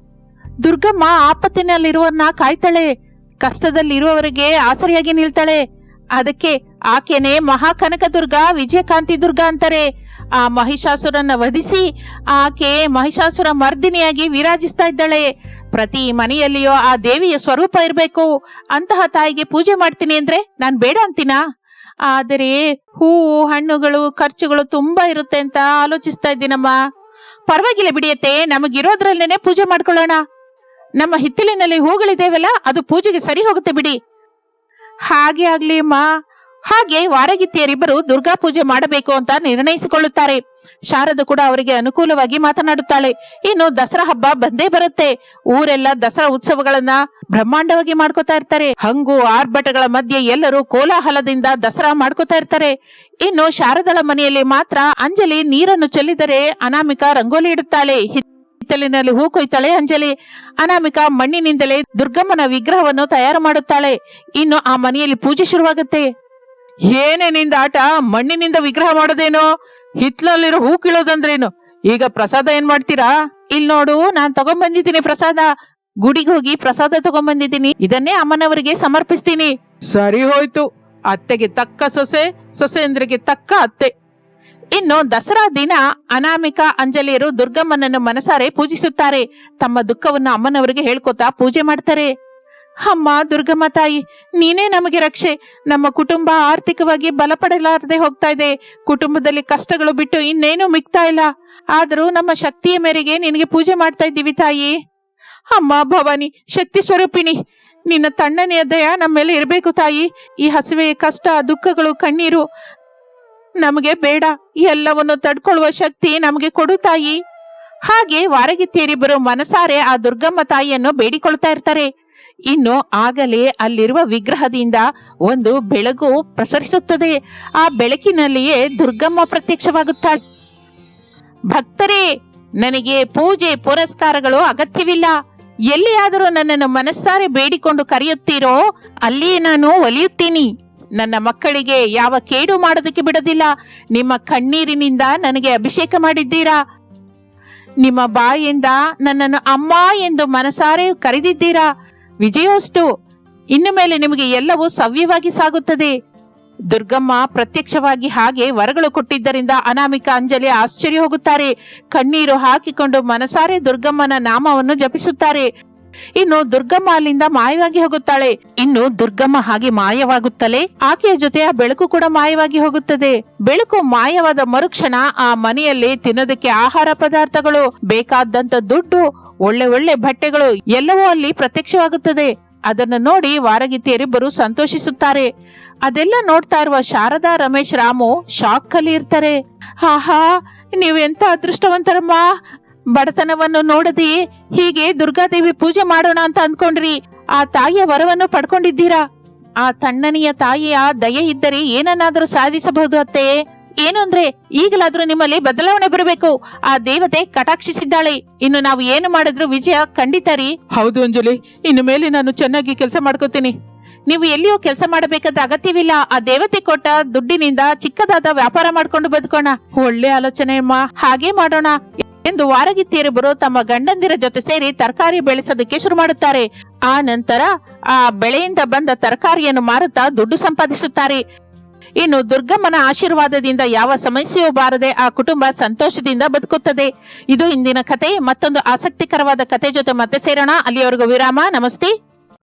S1: ದುರ್ಗಮ್ಮ ಆಪತ್ತಿನಲ್ಲಿರುವನ್ನ ಕಾಯ್ತಾಳೆ. ಕಷ್ಟದಲ್ಲಿರುವವರಿಗೆ ಆಸರಿಯಾಗಿ ನಿಲ್ತಾಳೆ. ಅದಕ್ಕೆ ಆಕೆನೆ ಮಹಾಕನಕದುರ್ಗ ವಿಜಯಕಾಂತಿ ದುರ್ಗ ಅಂತಾರೆ. ಆ ಮಹಿಷಾಸುರನ್ನ ವಧಿಸಿ ಆಕೆ ಮಹಿಷಾಸುರ ಮರ್ದಿನಿಯಾಗಿ ವಿರಾಜಿಸ್ತಾ ಇದ್ದಾಳೆ. ಪ್ರತಿ ಮನೆಯಲ್ಲಿಯೋ ಆ ದೇವಿಯ ಸ್ವರೂಪ ಇರಬೇಕು. ಅಂತಹ ತಾಯಿಗೆ ಪೂಜೆ ಮಾಡ್ತೀನಿ ಅಂದ್ರೆ ನಾನ್ ಬೇಡ ಅಂತೀನಾ? ಆದರೆ ಹೂವು, ಹಣ್ಣುಗಳು, ಖರ್ಚುಗಳು ತುಂಬಾ ಇರುತ್ತೆ ಅಂತ ಆಲೋಚಿಸ್ತಾ ಇದ್ದೀನಮ್ಮ. ಪರವಾಗಿಲ್ಲ ಬಿಡಿಯತ್ತೆ, ನಮಗಿರೋದ್ರಲ್ಲೇನೆ ಪೂಜೆ ಮಾಡ್ಕೊಳ್ಳೋಣ. ನಮ್ಮ ಹಿತ್ತಲಿನಲ್ಲಿ ಹೂಗಳಿದೇವಲ್ಲ, ಅದು ಪೂಜೆಗೆ ಸರಿ ಹೋಗುತ್ತೆ ಬಿಡಿ. ಹಾಗೆ ಆಗ್ಲಿ ಅಮ್ಮ. ಹಾಗೆ ವಾರಗಿತ್ತಿಯರಿಬ್ಬರು ದುರ್ಗಾ ಪೂಜೆ ಮಾಡಬೇಕು ಅಂತ ನಿರ್ಣಯಿಸಿಕೊಳ್ಳುತ್ತಾರೆ. ಶಾರದ ಕೂಡ ಅವರಿಗೆ ಅನುಕೂಲವಾಗಿ ಮಾತನಾಡುತ್ತಾಳೆ. ಇನ್ನು ದಸರಾ ಹಬ್ಬ ಬಂದೇ ಬರುತ್ತೆ. ಊರೆಲ್ಲ ದಸರಾ ಉತ್ಸವಗಳನ್ನ ಬ್ರಹ್ಮಾಂಡವಾಗಿ ಮಾಡ್ಕೋತಾ ಇರ್ತಾರೆ. ಹಂಗು ಆರ್ಭಟಗಳ ಮಧ್ಯೆ ಎಲ್ಲರೂ ಕೋಲಾಹಲದಿಂದ ದಸರಾ ಮಾಡ್ಕೋತಾ ಇರ್ತಾರೆ. ಇನ್ನು ಶಾರದಳ ಮನೆಯಲ್ಲಿ ಮಾತ್ರ ಅಂಜಲಿ ನೀರನ್ನು ಚೆಲ್ಲಿದರೆ ಅನಾಮಿಕ ರಂಗೋಲಿ ಇಡುತ್ತಾಳೆ. ಹಿತ್ತಲಿನಲ್ಲಿ ಹೂ ಕೊಯ್ತಾಳೆ ಅಂಜಲಿ. ಅನಾಮಿಕ ಮಣ್ಣಿನಿಂದಲೇ ದುರ್ಗಮ್ಮನ ವಿಗ್ರಹವನ್ನು ತಯಾರು ಮಾಡುತ್ತಾಳೆ. ಇನ್ನು ಆ ಮನೆಯಲ್ಲಿ ಪೂಜೆ ಶುರುವಾಗುತ್ತೆ. ಏನೇ ನಿಂದ ಆಟ? ಮಣ್ಣಿನಿಂದ ವಿಗ್ರಹ ಮಾಡೋದೇನೋ? ಹಿತ್ಲಲ್ಲಿರೋ ಹೂ ಕೀಳೋದಂದ್ರೇನು? ಈಗ ಪ್ರಸಾದ ಏನ್ ಮಾಡ್ತೀರಾ? ಇಲ್ ನೋಡು, ನಾನ್ ತಗೊಂಬಂದಿದ್ದೀನಿ ಪ್ರಸಾದ. ಗುಡಿಗೆ ಹೋಗಿ ಪ್ರಸಾದ ತಗೊಂಬಂದಿದ್ದೀನಿ. ಇದನ್ನೇ ಅಮ್ಮನವರಿಗೆ ಸಮರ್ಪಿಸ್ತೀನಿ. ಸರಿ ಹೋಯ್ತು. ಅತ್ತೆಗೆ ತಕ್ಕ ಸೊಸೆ, ಸೊಸೆಯಂದ್ರಿಗೆ ತಕ್ಕ ಅತ್ತೆ. ಇನ್ನು ದಸರಾ ದಿನ ಅನಾಮಿಕ ಅಂಜಲಿಯರು ದುರ್ಗಮ್ಮನನ್ನು ಮನಸಾರೆ ಪೂಜಿಸುತ್ತಾರೆ. ತಮ್ಮ ದುಃಖವನ್ನು ಅಮ್ಮನವರಿಗೆ ಹೇಳ್ಕೊತಾ ಪೂಜೆ ಮಾಡ್ತಾರೆ. ಅಮ್ಮ, ದುರ್ಗಮ್ಮ ತಾಯಿ, ನೀನೇ ನಮಗೆ ರಕ್ಷೆ. ನಮ್ಮ ಕುಟುಂಬ ಆರ್ಥಿಕವಾಗಿ ಬಲಪಡಲಾರದೆ ಹೋಗ್ತಾ ಇದೆ. ಕುಟುಂಬದಲ್ಲಿ ಕಷ್ಟಗಳು ಬಿಟ್ಟು ಇನ್ನೇನು ಮಿಗ್ತಾ ಇಲ್ಲ. ಆದರೂ ನಮ್ಮ ಶಕ್ತಿಯ ಮೇರೆಗೆ ನಿನಗೆ ಪೂಜೆ ಮಾಡ್ತಾ ಇದ್ದೀವಿ ತಾಯಿ. ಅಮ್ಮ, ಭವಾನಿ, ಶಕ್ತಿ ಸ್ವರೂಪಿಣಿ, ನಿನ್ನ ತಣ್ಣನೆಯ ದಯ ನಮ್ಮ ಮೇಲೆ ಇರಬೇಕು ತಾಯಿ. ಈ ಹಸಿವೆ ಕಷ್ಟ, ದುಃಖಗಳು, ಕಣ್ಣೀರು ನಮಗೆ ಬೇಡ. ಎಲ್ಲವನ್ನು ತಡ್ಕೊಳ್ಳುವ ಶಕ್ತಿ ನಮಗೆ ಕೊಡು ತಾಯಿ. ಹಾಗೆ ವಾರಗಿತ್ತಿಯರಿಬ್ಬರು ಮನಸಾರೆ ಆ ದುರ್ಗಮ್ಮ ತಾಯಿಯನ್ನು ಬೇಡಿಕೊಳ್ತಾ ಇರ್ತಾರೆ. ಇನ್ನು ಆಗಲೇ ಅಲ್ಲಿರುವ ವಿಗ್ರಹದಿಂದ ಒಂದು ಬೆಳಗು ಪ್ರಸರಿಸುತ್ತದೆ. ಆ ಬೆಳಕಿನಲ್ಲಿಯೇ ದುರ್ಗಮ್ಮ ಪ್ರತ್ಯಕ್ಷವಾಗುತ್ತಾಳೆ. ಭಕ್ತರೇ, ನನಗೆ ಪೂಜೆ ಪುರಸ್ಕಾರಗಳು ಅಗತ್ಯವಿಲ್ಲ. ಎಲ್ಲಿಯಾದರೂ ನನ್ನನ್ನು ಮನಸ್ಸಾರೆ ಬೇಡಿಕೊಂಡು ಕರೆಯುತ್ತೀರೋ, ಅಲ್ಲಿಯೇ ನಾನು ಒಲಿಯುತ್ತೀನಿ. ನನ್ನ ಮಕ್ಕಳಿಗೆ ಯಾವ ಕೇಡು ಮಾಡೋದಕ್ಕೆ ಬಿಡೋದಿಲ್ಲ. ನಿಮ್ಮ ಕಣ್ಣೀರಿನಿಂದ ನನಗೆ ಅಭಿಷೇಕ ಮಾಡಿದ್ದೀರಾ? ನಿಮ್ಮ ಬಾಯಿಂದ ನನ್ನನ್ನು ಅಮ್ಮ ಎಂದು ಮನಸಾರೆ ಕರೆದಿದ್ದೀರಾ? ವಿಜಯೋಷ್ಟು ಇನ್ನು ಮೇಲೆ ನಿಮಗೆ ಎಲ್ಲವೂ ಸವ್ಯವಾಗಿ ಸಾಗುತ್ತದೆ. ದುರ್ಗಮ್ಮ ಪ್ರತ್ಯಕ್ಷವಾಗಿ ಹಾಗೆ ವರಗಳು ಕೊಟ್ಟಿದ್ದರಿಂದ ಅನಾಮಿಕ ಅಂಜಲಿ ಆಶ್ಚರ್ಯ ಹೋಗುತ್ತಾರೆ. ಕಣ್ಣೀರು ಹಾಕಿಕೊಂಡು ಮನಸಾರೆ ದುರ್ಗಮ್ಮನ ನಾಮವನ್ನು ಜಪಿಸುತ್ತಾರೆ. ಇನ್ನು ದುರ್ಗಮ್ಮ ಅಲ್ಲಿಂದ ಮಾಯವಾಗಿ ಹೋಗುತ್ತಾಳೆ. ಇನ್ನು ದುರ್ಗಮ್ಮ ಹಾಗೆ ಮಾಯವಾಗುತ್ತಲೇ ಆಕೆಯ ಜೊತೆ ಆ ಬೆಳಕು ಕೂಡ ಮಾಯವಾಗಿ ಹೋಗುತ್ತದೆ. ಬೆಳಕು ಮಾಯವಾದ ಮರುಕ್ಷಣ ಆ ಮನೆಯಲ್ಲಿ ತಿನ್ನೋದಕ್ಕೆ ಆಹಾರ ಪದಾರ್ಥಗಳು, ಬೇಕಾದಂತ ದುಡ್ಡು, ಒಳ್ಳೆ ಒಳ್ಳೆ ಬಟ್ಟೆಗಳು ಎಲ್ಲವೂ ಅಲ್ಲಿ ಪ್ರತ್ಯಕ್ಷವಾಗುತ್ತದೆ. ಅದನ್ನು ನೋಡಿ ವಾರಗಿತ್ತಿಯರಿಬ್ಬರು ಸಂತೋಷಿಸುತ್ತಾರೆ. ಅದೆಲ್ಲ ನೋಡ್ತಾ ಇರುವ ಶಾರದಾ, ರಮೇಶ್, ರಾಮು ಶಾಕ್ ಅಲ್ಲಿ ಇರ್ತಾರೆ. ಹಾ ನೀವೆಂತ ಅದೃಷ್ಟವಂತರಮ್ಮ? ಬಡತನವನ್ನು ನೋಡದೆ ಹೀಗೆ ದುರ್ಗಾದೇವಿ ಪೂಜೆ ಮಾಡೋಣ ಅಂತ ಅಂದ್ಕೊಂಡ್ರಿ. ಆ ತಾಯಿಯ ವರವನ್ನು ಪಡ್ಕೊಂಡಿದ್ದೀರಾ? ಆ ತಣ್ಣನೆಯ ತಾಯಿಯ ದಯೆ ಇದ್ದರೆ ಏನನ್ನಾದರೂ ಸಾಧಿಸಬಹುದು ಅತ್ತೆ. ಏನು ಅಂದ್ರೆ ಈಗಲಾದ್ರೂ ನಿಮ್ಮಲ್ಲಿ ಬದಲಾವಣೆ ಬರಬೇಕು. ಆ ದೇವತೆ ಕಟಾಕ್ಷಿಸಿದ್ದಾಳೆ ಇನ್ನು ನಾವು ಏನು ಮಾಡಿದ್ರು ವಿಜಯ ಖಂಡಿತ ರೀ. ಹೌದು ಅಂಜಲಿ ಇನ್ನು ಮೇಲೆ ನಾನು ಚೆನ್ನಾಗಿ ಕೆಲಸ ಮಾಡ್ಕೋತೀನಿ. ನೀವು ಎಲ್ಲಿಯೂ ಕೆಲಸ ಮಾಡಬೇಕಾದ ಅಗತ್ಯವಿಲ್ಲ. ಆ ದೇವತೆ ಕೊಟ್ಟ ದುಡ್ಡಿನಿಂದ ಚಿಕ್ಕದಾದ ವ್ಯಾಪಾರ ಮಾಡ್ಕೊಂಡು ಬದುಕೋಣ. ಒಳ್ಳೆ ಆಲೋಚನೆ ಅಮ್ಮ. ಹಾಗೆ ಮಾಡೋಣ. ಎಂದು ವಾರಗಿತ್ತಿಯರಿಬ್ಬರು ತಮ್ಮ ಗಂಡಂದಿರ ಜೊತೆ ಸೇರಿ ತರಕಾರಿ ಬೆಳೆಸೋದಕ್ಕೆ ಶುರು ಮಾಡುತ್ತಾರೆ. ಆ ನಂತರ ಆ ಬೆಳೆಯಿಂದ ಬಂದ ತರಕಾರಿಯನ್ನು ಮಾರುತ್ತಾ ದುಡ್ಡು ಸಂಪಾದಿಸುತ್ತಾರೆ. ಇನ್ನು ದುರ್ಗಮ್ಮನ ಆಶೀರ್ವಾದದಿಂದ ಯಾವ ಸಮಸ್ಯೆಯೂ ಬಾರದೆ ಆ ಕುಟುಂಬ ಸಂತೋಷದಿಂದ ಬದುಕುತ್ತದೆ. ಇದು ಇಂದಿನ ಕತೆ. ಮತ್ತೊಂದು ಆಸಕ್ತಿಕರವಾದ ಕತೆ ಜೊತೆ ಮತ್ತೆ ಸೇರೋಣ. ಅಲ್ಲಿಯವರೆಗೂ ವಿರಾಮ. ನಮಸ್ತೆ.